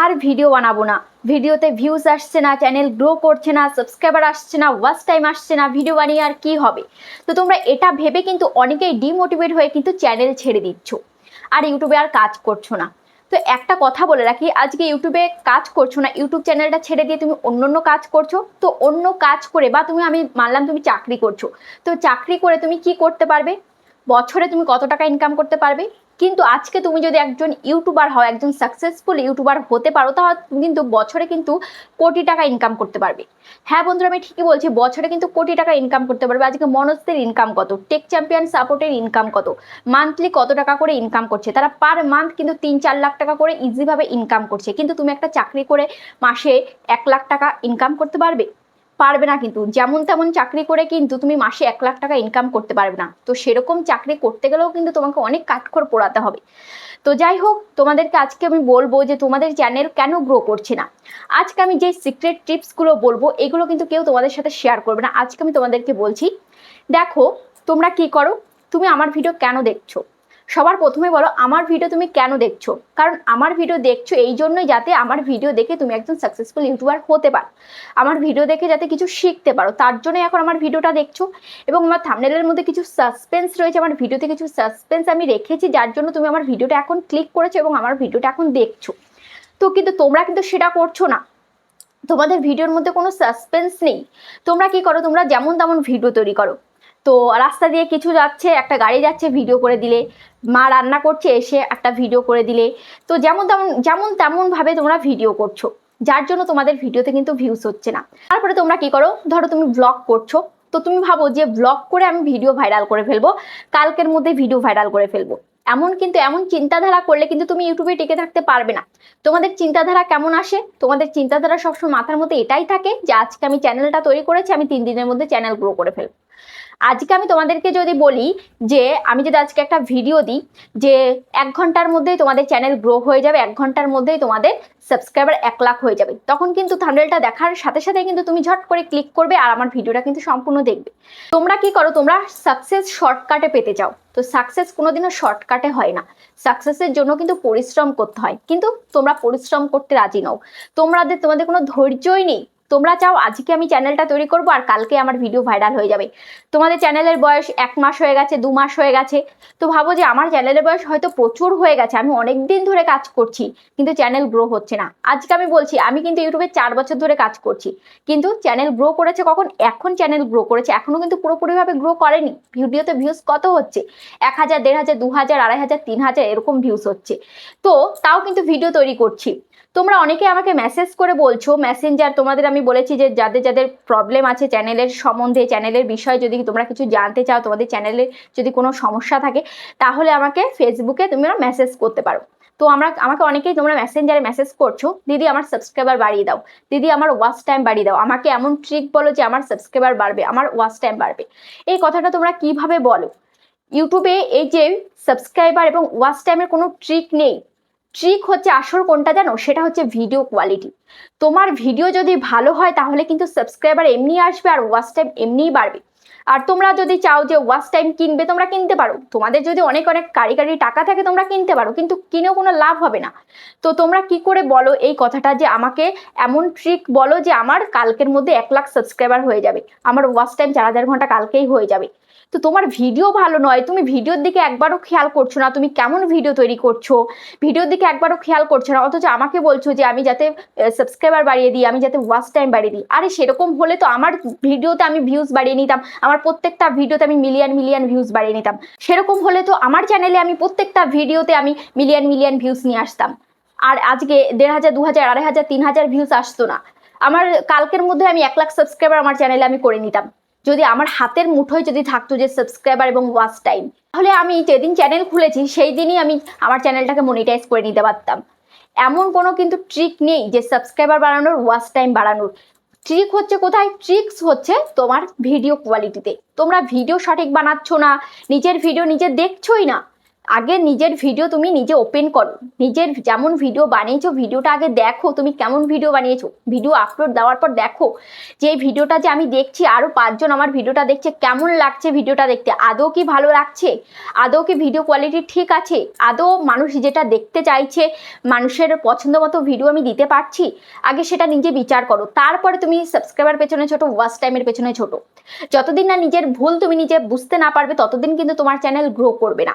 আর video বানাবো না। ভিডিওতে ভিউজ আসছে না চ্যানেল গ্রো করছে না সাবস্ক্রাইবার আসছে না ওয়াচ টাইম আসছে না ভিডিও বানিয়ে আর কি হবে? তো তোমরা এটা ভেবে কিন্তু অনেকেই ডিমোটিভেট হয়ে কিন্তু চ্যানেল ছেড়ে দিচ্ছ। আর ইউটিউবে আর কাজ করছ না। তো একটা কথা বলে রাখি, আজকে ইউটিউবে কাজ করছ না, ইউটিউব চ্যানেলটা ছেড়ে দিয়ে তুমি অন্য অন্য কাজ করছ, তো অন্য কাজ করে বা তুমি, আমি মানলাম তুমি চাকরি করছ। তো চাকরি করে তুমি কি করতে পারবে? বছরে তুমি কত টাকা ইনকাম করতে পারবে? কিন্তু আজকে তুমি যদি একজন ইউটিউবার হও, একজন সাকসেসফুল ইউটিউবার হতে পারো, তাহলে তুমি কিন্তু বছরে কিন্তু কোটি টাকা ইনকাম করতে পারবে। হ্যাঁ বন্ধুরা, আমি ঠিকই বলছি, বছরে কিন্তু কোটি টাকা ইনকাম করতে পারবে। আজকে মনোজদের ইনকাম কত? টেক চ্যাম্পিয়ন সাপোর্টের ইনকাম কত? মান্থলি কত টাকা করে ইনকাম করছে? তারা পার মান্থ কিন্তু তিন চার লাখ টাকা করে ইজিভাবে ইনকাম করছে। কিন্তু তুমি একটা চাকরি করে মাসে এক লাখ টাকা ইনকাম করতে পারবে? পারবে না কিন্তু। যেমন তেমন চাকরি করে কিন্তু তুমি মাসে এক লাখ টাকা ইনকাম করতে পারবে না। তো সেরকম চাকরি করতে গেলেও কিন্তু তোমাকে অনেক কাঠখড় পোড়াতে হবে। তো যাই হোক, তোমাদেরকে আজকে আমি বলব যে তোমাদের চ্যানেল কেন গ্রো করছে না। আজকে আমি যে সিক্রেট টিপসগুলো বলব, এগুলো কিন্তু কেউ তোমাদের সাথে শেয়ার করবে না। আজকে আমি তোমাদেরকে বলছি, দেখো তোমরা কি করো? তুমি আমার ভিডিও কেন দেখছ? সবার প্রথমে বলো, আমার ভিডিও তুমি কেন দেখছ? কারণ আমার ভিডিও দেখছ এই জন্যই যাতে আমার ভিডিও দেখে তুমি একজন সাকসেসফুল ইউটিউবার হতে পারো। আমার ভিডিও দেখে যাতে কিছু শিখতে পারো, তার জন্য এখন আমার ভিডিওটা দেখছ। এবং আমার থামনেলের মধ্যে কিছু সাসপেন্স রয়েছে, আমার ভিডিওতে কিছু সাসপেন্স আমি রেখেছি, যার জন্য তুমি আমার ভিডিওটা এখন ক্লিক করেছ এবং আমার ভিডিওটা এখন দেখছ। তো কিন্তু তোমরা কিন্তু সেটা করছ না। তোমাদের ভিডিওর মধ্যে কোনো সাসপেন্স নেই। তোমরা কি করো, তোমরা যেমন তেমন ভিডিও তৈরি করো। তো রাস্তা দিয়ে কিছু যাচ্ছে, একটা গাড়ি যাচ্ছে ভিডিও করে দিলে। মা রান্না করছে, এসে একটা ভিডিও করে দিলে। তো যেমন তেমন, যেমন তেমনভাবে তোমরা ভিডিও করছ। যার জন্য তোমাদের ভিডিওতে কিন্তু ভিউজ হচ্ছে না। তারপরে তোমরা কি করো? ধরো তুমি ব্লগ করছ। তো তুমি ভাবো যে ব্লগ করে আমি ভিডিও ভাইরাল করে ফেলব। কালকের মধ্যে ভিডিও ভাইরাল করে ফেলব। এমন কিন্তু, এমন চিন্তাধারা করলে কিন্তু তুমি ইউটিউবে টিকে থাকতে পারবে না। তোমাদের চিন্তাধারা কেমন আসে? তোমাদের চিন্তাধারা সবসময় মাথার মধ্যে এটাই থাকে যে, আজকে আমি চ্যানেলটা তৈরি করেছি, আমি তিন দিনের মধ্যে চ্যানেল গ্রো করে ফেলব। আজকে আমি তোমাদেরকে যদি বলি যে, আমি যদি আজকে একটা ভিডিও দিই যে, এক ঘণ্টার মধ্যেই তোমাদের চ্যানেল গ্রো হয়ে যাবে, এক ঘণ্টার মধ্যেই তোমাদের সাবস্ক্রাইবার এক লাখ হয়ে যাবে। তখন কিন্তু থান্ডেলটা দেখার সাথে সাথে কিন্তু তুমি ঝট করে ক্লিক করবে আর আমার ভিডিওটা কিন্তু সম্পূর্ণ দেখবে। তোমরা কি করো? তোমরা সাকসেস শর্টকাটে পেতে চাও। তো সাকসেস কোনোদিনও শর্টকাটে হয় না। সাকসেসের জন্য কিন্তু পরিশ্রম করতে হয়। কিন্তু তোমরা পরিশ্রম করতে রাজি নও। তোমাদের তোমাদের কোনো ধৈর্যই নেই। তোমরা চাও আজকে আমি চ্যানেলটা তৈরি করব আর কালকে আমার ভিডিও ভাইরাল হয়ে যাবে। তোমাদের চ্যানেলের বয়স এক মাস হয়ে গেছে, দু মাস হয়ে গেছে। তো ভাবো যে আমার চ্যানেলের বয়স হয়তো প্রচুর হয়ে গেছে, আমি অনেক দিন ধরে কাজ করছি, কিন্তু চ্যানেল গ্রো হচ্ছে না। আজকে আমি বলছি, আমি কিন্তু ইউটিউবে চার বছর ধরে কাজ করছি, কিন্তু চ্যানেল গ্রো করেছে কখন? এখন চ্যানেল গ্রো করেছে এখনও কিন্তু পুরোপুরিভাবে গ্রো করেনি। ভিডিওতে ভিউজ কত হচ্ছে? এক হাজার, দেড় হাজার, দু হাজার, আড়াই হাজার, তিন হাজার, এরকম ভিউজ হচ্ছে। তো তাও কিন্তু ভিডিও তৈরি করছি। তোমরা অনেকে আমাকে মেসেজ করে বলছো মেসেঞ্জার তোমাদের আমি বলেছি যে যাদের যাদের প্রবলেম আছে চ্যানেলের সম্বন্ধে চ্যানেলের বিষয়ে যদি তোমরা কিছু জানতে চাও, তোমাদের চ্যানেলে যদি কোনো সমস্যা থাকে, তাহলে আমাকে ফেসবুকে তোমরা মেসেজ করতে পারো। তো আমরা, আমাকে অনেকেই তোমরা মেসেঞ্জারে মেসেজ করছ, দিদি, আমার সাবস্ক্রাইবার বাড়িয়ে দাও। দিদি, আমার ওয়াচ টাইম বাড়িয়ে দাও। আমাকে এমন ট্রিক বলো যে আমার সাবস্ক্রাইবার বাড়বে, আমার ওয়াচ টাইম বাড়বে। এই কথাটা তোমরা কীভাবে বলো? ইউটিউবে এই যে সাবস্ক্রাইবার এবং ওয়াচ টাইমের কোনো ট্রিক নেই। ট্রিক হচ্ছে আসল কোনটা জানো? সেটা হচ্ছে ভিডিও কোয়ালিটি তোমার ভিডিও যদি ভালো হয়, তাহলে কিন্তু সাবস্ক্রাইবার এমনি আসবে আর ওয়াচ টাইম এমনিই বাড়বে। আর তোমরা যদি চাও যে ওয়াচ টাইম কিনবে, তোমরা কিনতে পারো। তোমাদের যদি অনেক অনেক কারি কারি টাকা থাকে, তোমরা কিনতে পারো। কিন্তু কিনেও কোনো লাভ হবে না। তো তোমরা কি করে বলো এই কথাটা যে আমাকে এমন ট্রিক বলো যে আমার কালকের মধ্যে এক লাখ সাবস্ক্রাইবার হয়ে যাবে। আমার ওয়াচ টাইম চার হাজার ঘণ্টা কালকেই হয়ে যাবে। তো তোমার ভিডিও ভালো নয়, তুমি ভিডিওর দিকে একবারও খেয়াল করছ না, তুমি কেমন ভিডিও তৈরি করছ? ভিডিওর দিকে একবারও খেয়াল করছ না, অথচ আমাকে বলছো যে আমি যাতে সাবস্ক্রাইবার বাড়িয়ে দিই, আমি যাতে ওয়াচ টাইম বাড়িয়ে দিই। আরে সেরকম হলে তো আমার ভিডিওতে আমি ভিউজ বাড়িয়ে নিতাম, আমার প্রত্যেকটা ভিডিওতে আমি মিলিয়ন মিলিয়ন ভিউজ বাড়িয়ে নিতাম। সেরকম হলে তো আমার চ্যানেলে আমি প্রত্যেকটা ভিডিওতে আমি মিলিয়ন মিলিয়ন ভিউজ নিয়ে আসতাম। আর আজকে দেড় হাজার, দু হাজার, আড়াই হাজার, তিন হাজার ভিউজ আসতো না। আমার কালকের মধ্যে আমি এক লাখ সাবস্ক্রাইবার আমার চ্যানেলে আমি করে নিতাম। যদি আমার হাতের মুঠোয় যদি থাকতো যে সাবস্ক্রাইবার এবং ওয়াচ টাইম তাহলে আমি যেদিন চ্যানেল খুলেছি সেই দিনই আমি আমার চ্যানেলটাকে মনিটাইজ করে নিতে পারতাম। এমন কোনো কিন্তু ট্রিক নেই যে সাবস্ক্রাইবার বাড়ানোর ওয়াচ টাইম বাড়ানোর। ট্রিক হচ্ছে কোথায়? ট্রিক্স হচ্ছে তোমার ভিডিও কোয়ালিটিতে তোমরা ভিডিও সঠিক বানাচ্ছ না, নিজের ভিডিও নিজে দেখছোই না। আগে নিজের ভিডিও তুমি নিজে ওপেন করো। নিজের যেমন ভিডিও বানিয়েছো ভিডিওটা আগে দেখো তুমি কেমন ভিডিও বানিয়েছো। ভিডিও আপলোড দেওয়ার পর দেখো যে ভিডিওটা যে আমি দেখছি আরও পাঁচজন আমার ভিডিওটা দেখছে, কেমন লাগছে ভিডিওটা দেখতে? আদৌ কি ভালো লাগছে? আদৌ কি ভিডিও কোয়ালিটি ঠিক আছে? আদৌ মানুষ যেটা দেখতে চাইছে, মানুষের পছন্দ মতো ভিডিও আমি দিতে পারছি? আগে সেটা নিজে বিচার করো। তারপরে তুমি সাবস্ক্রাইবার পেছনে ছোটো ওয়াচ টাইমের পেছনে ছোটো। যতদিন না নিজের ভুল তুমি নিজে বুঝতে না পারবে, ততদিন কিন্তু তোমার চ্যানেল গ্রো করবে না।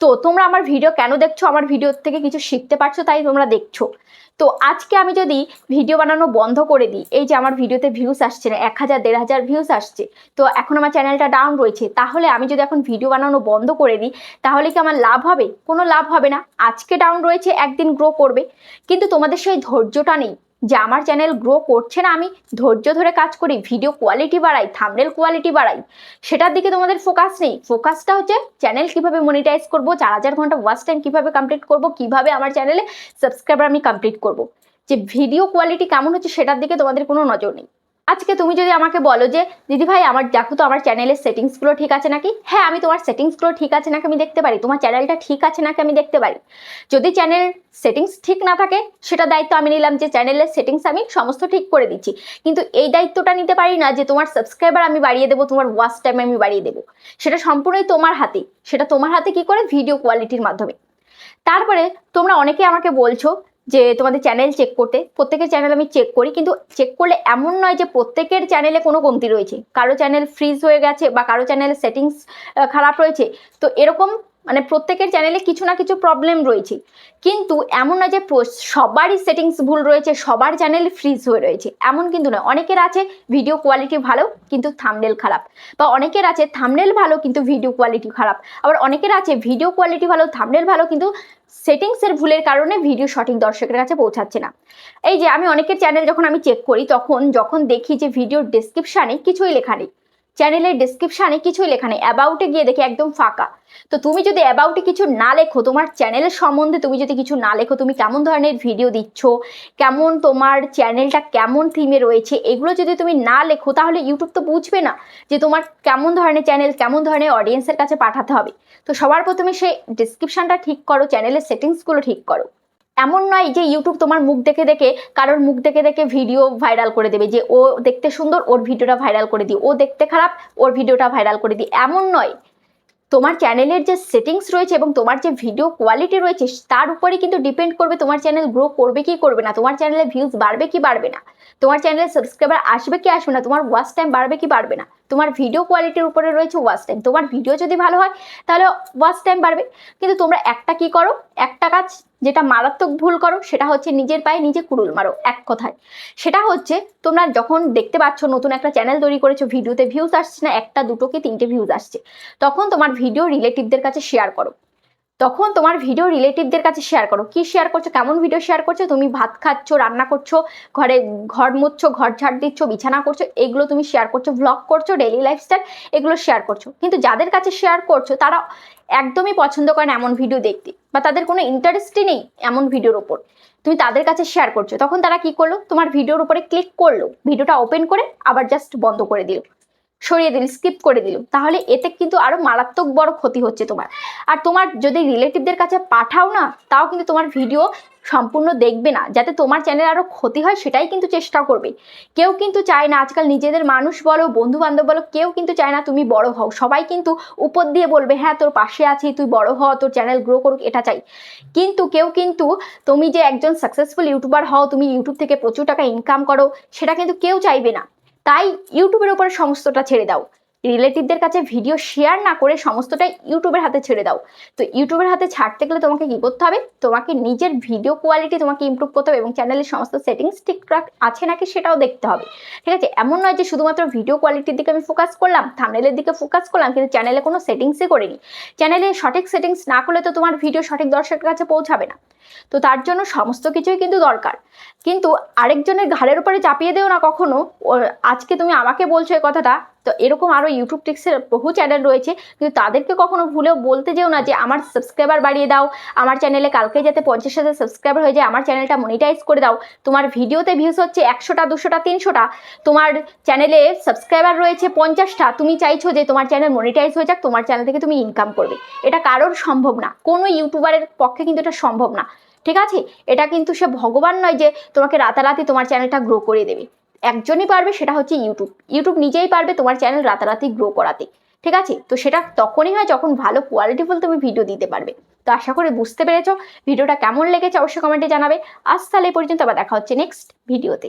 তো তোমরা আমার ভিডিও কেন দেখছ? আমার ভিডিও থেকে কিছু শিখতে পারছ, তাই তোমরা দেখছ। তো আজকে আমি যদি ভিডিও বানানো বন্ধ করে দিই, এই যে আমার ভিডিওতে ভিউস আসছে না, এক হাজার, দেড় হাজার ভিউস আসছে, তো এখন আমার চ্যানেলটা ডাউন রয়েছে, তাহলে আমি যদি এখন ভিডিও বানানো বন্ধ করে দিই, তাহলে কি আমার লাভ হবে? কোনো লাভ হবে না। আজকে ডাউন রয়েছে, একদিন গ্রো করবে। কিন্তু তোমাদের সেই ধৈর্যটা নেই। যে আমার চ্যানেল গ্রো করছে না, আমি ধৈর্য ধরে কাজ করি ভিডিও কোয়ালিটি বাড়াই থামনেল কোয়ালিটি বাড়াই, সেটার দিকে তোমাদের ফোকাস নেই। ফোকাসটা হচ্ছে চ্যানেল কীভাবে মনিটাইজ করব, চার হাজার ঘণ্টা ওয়াচ টাইম কীভাবে কমপ্লিট করব, কীভাবে আমার চ্যানেলে সাবস্ক্রাইবার আমি কমপ্লিট করব। যে ভিডিও কোয়ালিটি কেমন হচ্ছে, সেটার দিকে তোমাদের কোনো নজর নেই। আজকে তুমি যদি আমাকে বলো যে, দিদি ভাই, আমার দেখো তো আমার চ্যানেলের সেটিংসগুলো ঠিক আছে নাকি? হ্যাঁ আমি তোমার সেটিংসগুলো ঠিক আছে নাকি আমি দেখতে পারি? তোমার চ্যানেলটা ঠিক আছে নাকি আমি দেখতে পারি? যদি চ্যানেল সেটিংস ঠিক না থাকে, সেটা দায়িত্ব আমি নিলাম যে চ্যানেলের সেটিংস আমি সমস্ত ঠিক করে দিচ্ছি। কিন্তু এই দায়িত্বটা নিতে পারি না যে, তোমার সাবস্ক্রাইবার আমি বাড়িয়ে দেবো, তোমার ওয়াচ টাইম আমি বাড়িয়ে দেবো। সেটা সম্পূর্ণই তোমার হাতে। সেটা তোমার হাতে কি করে? ভিডিও কোয়ালিটির মাধ্যমে। তারপরে তোমরা অনেকে আমাকে বলছো যে তোমাদের চ্যানেল চেক করতে, প্রত্যেকের চ্যানেল আমি চেক করি, কিন্তু চেক করলে এমন নয় যে প্রত্যেকের চ্যানেলে কোনো কমতি রয়েছে। কারও চ্যানেল ফ্রিজ হয়ে গেছে বা কারও চ্যানেল সেটিংস খারাপ রয়েছে। তো এরকম মানে প্রত্যেকের চ্যানেলে কিছু না কিছু প্রবলেম রয়েছে। কিন্তু এমন নয় যে সবারই সেটিংস ভুল রয়েছে, সবার চ্যানেল ফ্রিজ হয়ে রয়েছে। এমন কিন্তু নয়। অনেকের আছে ভিডিও কোয়ালিটি ভালো, কিন্তু থামনেল খারাপ। বা অনেকের আছে থামনেল ভালো, কিন্তু ভিডিও কোয়ালিটি খারাপ। আবার অনেকের আছে ভিডিও কোয়ালিটি ভালো থামনেল ভালো, কিন্তু সেটিংসের ভুলের কারণে ভিডিও সঠিক দর্শকের কাছে পৌঁছাচ্ছে না। এই যে আমি অনেকের চ্যানেল যখন আমি চেক করি, তখন যখন দেখি যে ভিডিওর ডেসক্রিপশানে কিছুই লেখা নেই। চ্যানেলের ডিসক্রিপশানে কিছুই লেখা নেই। অ্যাবাউটে গিয়ে দেখি একদম ফাঁকা। তো তুমি যদি অ্যাবাউটে কিছু না লেখো, তোমার চ্যানেলের সম্বন্ধে তুমি যদি কিছু না লেখো, তুমি কেমন ধরনের ভিডিও দিচ্ছ, কেমন তোমার চ্যানেলটা কেমন থিমে রয়েছে, এগুলো যদি তুমি না লেখো, তাহলে ইউটিউব তো বুঝবে না যে তোমার কেমন ধরনের চ্যানেল কেমন ধরনের অডিয়েন্সের কাছে পাঠাতে হবে। তো সবার প্রথমে সেই ডিসক্রিপশানটা ঠিক করো চ্যানেলের সেটিংসগুলো ঠিক করো। এমন নয় যে ইউটিউব তোমার মুখ দেখে দেখে, কারোর মুখ দেখে দেখে ভিডিও ভাইরাল করে দেবে, যে ও দেখতে সুন্দর, ওর ভিডিওটা ভাইরাল করে দিই। ও দেখতে খারাপ, ওর ভিডিওটা ভাইরাল করে দিই। এমন নয়। তোমার চ্যানেলের যে সেটিংস রয়েছে এবং তোমার যে ভিডিও কোয়ালিটি রয়েছে, তার উপরে কিন্তু ডিপেন্ড করবে তোমার চ্যানেল গ্রো করবে কি করবে না। তোমার চ্যানেলে ভিউজ বাড়বে কি বাড়বে না। তোমার চ্যানেলে সাবস্ক্রাইবার আসবে কি আসবে না। তোমার ওয়াচ টাইম বাড়বে কি বাড়বে না। তোমার ভিডিও কোয়ালিটির উপরে রয়েছে ওয়াচ টাইম তোমার ভিডিও যদি ভালো হয়, তাহলে ওয়াচ টাইম বাড়বে। কিন্তু তোমরা একটা কি করো? একটা কাজ যেটা মারাত্মক ভুল করো, সেটা হচ্ছে নিজের পায়ে নিজে কুড়ুল মারো, এক কথায়। সেটা হচ্ছে, তোমরা যখন দেখতে পাচ্ছ নতুন একটা চ্যানেল তৈরি করেছ ভিডিওতে ভিউজ আসছে না, একটা দুটো কি তিনটে ভিউজ আসছে, তখন তোমার ভিডিও রিলেটিভদের কাছে শেয়ার করো। তখন তোমার ভিডিও রিলেটিভদের কাছে শেয়ার করো। কি শেয়ার করছ? কেমন ভিডিও শেয়ার করছ? তুমি ভাত খাচ্ছ, রান্না করছ, ঘরে ঘর মুছছো, ঘর ঝাড় দিচ্ছ, বিছানা করছ, এগুলো তুমি শেয়ার করছ ব্লগ করছ ডেলি লাইফস্টাইল এগুলো শেয়ার করছ। কিন্তু যাদের কাছে শেয়ার করছ, তারা একদমই পছন্দ করেন এমন ভিডিও দেখতে বা তাদের কোনো ইন্টারেস্টই নেই এমন ভিডিওর ওপর তুমি তাদের কাছে শেয়ার করছ। তখন তারা কি করল? তোমার ভিডিওর উপরে ক্লিক করল। ভিডিওটা ওপেন করে আবার জাস্ট বন্ধ করে দিল। সরিয়ে দিল স্কিপ করে দিল। তাহলে এতে কিন্তু আরও মারাত্মক বড় ক্ষতি হচ্ছে তোমার। আর তোমার যদি রিলেটিভদের কাছে পাঠাও না, তাও কিন্তু তোমার ভিডিও সম্পূর্ণ দেখবে না। যাতে তোমার চ্যানেল আরও ক্ষতি হয়, সেটাই কিন্তু চেষ্টা করবে। কেউ কিন্তু চায় না, আজকাল নিজেদের মানুষ বলো বন্ধু বান্ধব বলো, কেউ কিন্তু চায় না তুমি বড় হও। সবাই কিন্তু উপর দিয়ে বলবে হ্যাঁ তোর পাশে আছি, তুই বড় হও তোর চ্যানেল গ্রো করুক, এটা চাই। কিন্তু কেউ কিন্তু তুমি যে একজন সাকসেসফুল ইউটিউবার হও, তুমি ইউটিউব থেকে প্রচুর টাকা ইনকাম করো, সেটা কিন্তু কেউ চাইবে না। তাই ইউটিউবের উপরে সমস্তটা ছেড়ে দাও। রিলেটিভদের কাছে ভিডিও শেয়ার না করে সমস্তটাই ইউটিউবের হাতে ছেড়ে দাও। তো ইউটিউবের হাতে ছাড়তে গেলে তোমাকে কি করতে হবে? তোমাকে নিজের ভিডিও কোয়ালিটি তোমাকে ইমপ্রুভ করতে হবে এবং চ্যানেলের সমস্ত সেটিংস ঠিকঠাক আছে নাকি সেটাও দেখতে হবে। ঠিক আছে? এমন নয় যে শুধুমাত্র ভিডিও কোয়ালিটির দিকে আমি ফোকাস করলাম থামনেলের দিকে ফোকাস করলাম, কিন্তু চ্যানেলে কোনো সেটিংসই করিনি। চ্যানেলে সঠিক সেটিংস না করলে তো তোমার ভিডিও সঠিক দর্শকের কাছে পৌঁছাবে না। তো তার জন্য সমস্ত কিছুই কিন্তু দরকার। কিন্তু আরেকজনের ঘাড়ের উপরে চাপিয়ে দেও না কখনো। আজকে তুমি আমাকে বলছো এই কথাটা তো এরকম আরও ইউটিউব টিক্সের বহু চ্যানেল রয়েছে, কিন্তু তাদেরকে কখনো ভুলেও বলতে যেও না যে আমার সাবস্ক্রাইবার বাড়িয়ে দাও, আমার চ্যানেলে কালকে যাতে পঞ্চাশ হাজার সাবস্ক্রাইবার হয়ে যায়, আমার চ্যানেলটা মনিটাইজ করে দাও। তোমার ভিডিওতে ভিউজ হচ্ছে একশোটা, দুশোটা, তিনশোটা, তোমার চ্যানেলে সাবস্ক্রাইবার রয়েছে পঞ্চাশটা, তুমি চাইছো যে তোমার চ্যানেল মনিটাইজ হয়ে যাক, তোমার চ্যানেল থেকে তুমি ইনকাম করবে। এটা কারোর সম্ভব না, কোনো ইউটিউবারের পক্ষে কিন্তু এটা সম্ভব না, ঠিক আছে? এটা কিন্তু সে ভগবান নয় যে তোমাকে রাতারাতি তোমার চ্যানেলটা গ্রো করে দেবে। একজনই পারবে সেটা হচ্ছে ইউটিউব ইউটিউব নিজেই পারবে তোমার চ্যানেল রাতারাতি গ্রো করাতে। ঠিক আছে? তো সেটা তখনই হয় যখন ভালো কোয়ালিটিফুল তুমি ভিডিও দিতে পারবে। তো আশা করি বুঝতে পেরেছ। ভিডিওটা কেমন লেগেছে অবশ্যই কমেন্টে জানাবে। আজ তাহলে পর্যন্ত, আবার দেখা হচ্ছে নেক্সট ভিডিওতে